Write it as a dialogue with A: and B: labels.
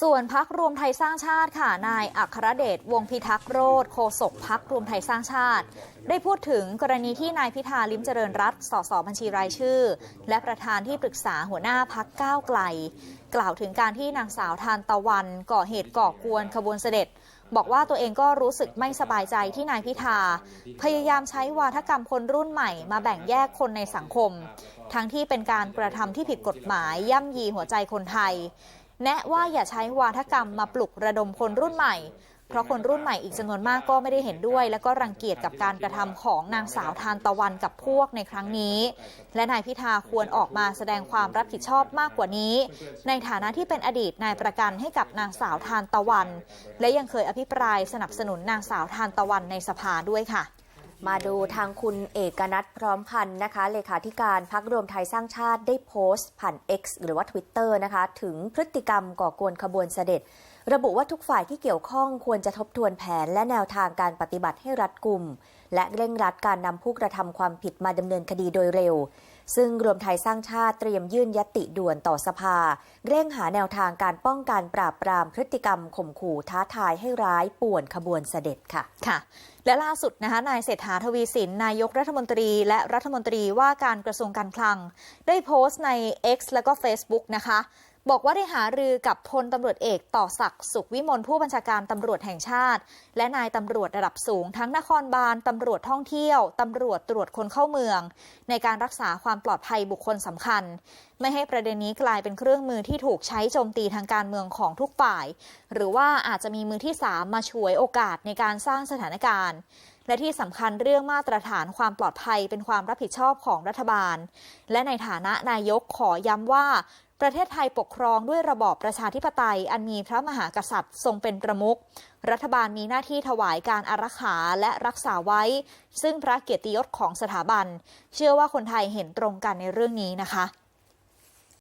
A: ส่วนพักรวมไทยสร้างชาติค่ะ นายอัครเดชวงศ์พิทักษ์โรธโฆษกพักรวมไทยสร้างชาติ ได้พูดถึงกรณีที่นายพิธาลิมเจริญรัตสสบัญชีรายชื่อ และประธานที่ปรึกษาหัวหน้าพักก้าวไกล กล่าวถึงการที่นางสาวทานตะวันก่อเหตุก่อกวนขบวนเสด็จ บอกว่าตัวเองก็รู้สึกไม่สบายใจที่นายพิธา พยายามใช้วาทกรรมคนรุ่นใหม่มาแบ่งแยกคนในสังคม ทั้งที่เป็นการกระทำที่ผิดกฎหมายย่ำยีหัวใจคนไทย แนะว่าอย่าใช้วาทกรรมมาปลุกระดมคนรุ่นใหม่ เพราะคนรุ่นใหม่อีกจำนวนมากก็ไม่ได้เห็นด้วย และก็รังเกียจกับการกระทำของนางสาวทานตะวันกับพวกในครั้งนี้ และนายพิธาควรออกมาแสดงความรับผิดชอบมากกว่านี้ ในฐานะที่เป็นอดีตนายประกันให้กับนางสาวทานตะวัน และยังเคยอภิปรายสนับสนุนนางสาวทานตะวันในสภาด้วยค่ะ
B: มาดูทางคุณเอกนัทพร้อมพันธ์นะคะ เลขาธิการพักรวมไทยสร้างชาติได้โพสต์ผ่าน X หรือว่า Twitter นะคะ ถึงพฤติกรรมก่อกวนขบวนเสด็จ ระบุว่าทุกฝ่ายที่เกี่ยวข้องควรจะทบทวนแผนและแนวทางการปฏิบัติให้รัดกุม และเร่งรัดการนำผู้กระทำความผิดมาดำเนินคดีโดยเร็ว ซึ่งรวมไทยสร้างชาติเตรียมยื่นยติด่วนต่อสภา เร่งหาแนวทางการป้องกันปราบปรามพฤติกรรมข่มขู่ท้าทายให้ร้ายป่วนขบวนเสด็จค่ะ
A: ค่ะ และล่าสุดนะคะนายเศรษฐาทวีสิน นายกรัฐมนตรีและรัฐมนตรีว่าการกระทรวงการคลัง ได้โพสต์ใน X และก็ Facebook นะคะ บอกว่าได้หารือกับพลตำรวจเอกต่อศักดิ์สุขวิมลผู้บัญชาการตำรวจแห่งชาติ และนายตำรวจระดับสูง ทั้งนครบาลตำรวจท่องเที่ยวตำรวจตรวจคนเข้าเมือง ในการรักษาความปลอดภัยบุคคลสำคัญ ไม่ให้ประเด็นนี้กลายเป็นเครื่องมือที่ถูกใช้โจมตีทางการเมืองของทุกฝ่าย หรือว่าอาจจะมีมือที่สามมาฉวยโอกาสในการสร้างสถานการณ์และที่สำคัญเรื่องมาตรฐานความปลอดภัยเป็นความรับผิดชอบของรัฐบาล และในฐานะนายกขอย้ำว่า ประเทศไทยปกครองด้วยระบอบประชาธิปไตย อันมีพระมหากษัตริย์ทรงเป็นประมุข รัฐบาลมีหน้าที่ถวายการอารักขาและรักษาไว้ ซึ่งพระเกียรติยศของสถาบัน เชื่อว่าคนไทยเห็นตรงกันในเรื่องนี้นะคะ